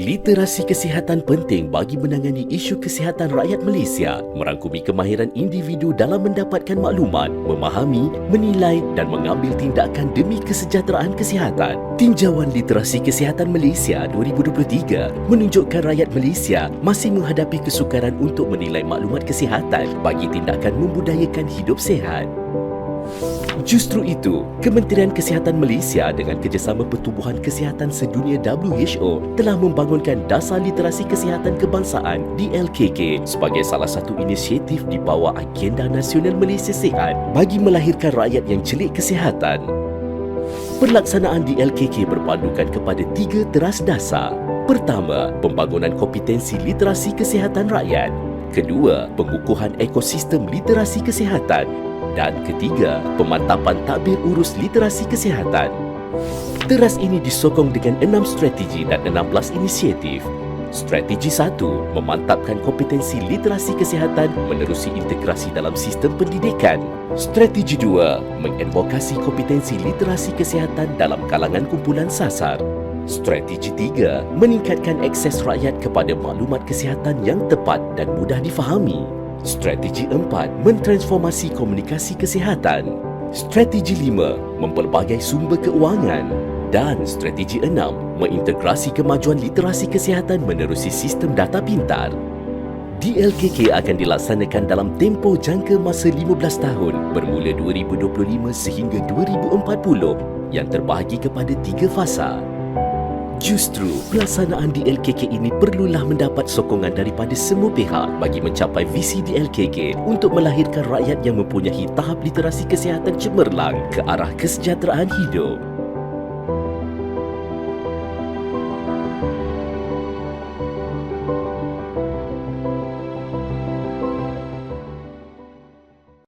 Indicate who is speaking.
Speaker 1: Literasi kesihatan penting bagi menangani isu kesihatan rakyat Malaysia, merangkumi kemahiran individu dalam mendapatkan maklumat, memahami, menilai dan mengambil tindakan demi kesejahteraan kesihatan. Tinjauan Literasi Kesihatan Malaysia 2023 menunjukkan rakyat Malaysia masih menghadapi kesukaran untuk menilai maklumat kesihatan bagi tindakan membudayakan hidup sihat. Justru itu, Kementerian Kesihatan Malaysia dengan kerjasama Pertubuhan Kesihatan Sedunia WHO telah membangunkan Dasar Literasi Kesihatan Kebangsaan DLKK sebagai salah satu inisiatif di bawah Agenda Nasional Malaysia Sihat bagi melahirkan rakyat yang celik kesihatan. Pelaksanaan DLKK berpandukan kepada tiga teras dasar. Pertama, pembangunan kompetensi literasi kesihatan rakyat. Kedua, pengukuhan ekosistem literasi kesihatan dan ketiga, pemantapan takbir urus literasi kesihatan. Teras ini disokong dengan enam strategi dan 16 inisiatif. Strategi satu, memantapkan kompetensi literasi kesihatan menerusi integrasi dalam sistem pendidikan. Strategi dua, mengadvokasi kompetensi literasi kesihatan dalam kalangan kumpulan sasar. Strategi tiga, meningkatkan akses rakyat kepada maklumat kesihatan yang tepat dan mudah difahami. Strategi empat, mentransformasi komunikasi kesihatan. Strategi lima, mempelbagai sumber keuangan. Dan strategi enam, mengintegrasi kemajuan literasi kesihatan menerusi sistem data pintar. DLKK akan dilaksanakan dalam tempoh jangka masa 15 tahun bermula 2025 sehingga 2040 yang terbahagi kepada tiga fasa. Justru, pelaksanaan DLKK ini perlulah mendapat sokongan daripada semua pihak bagi mencapai visi DLKK untuk melahirkan rakyat yang mempunyai tahap literasi kesihatan cemerlang ke arah kesejahteraan hidup.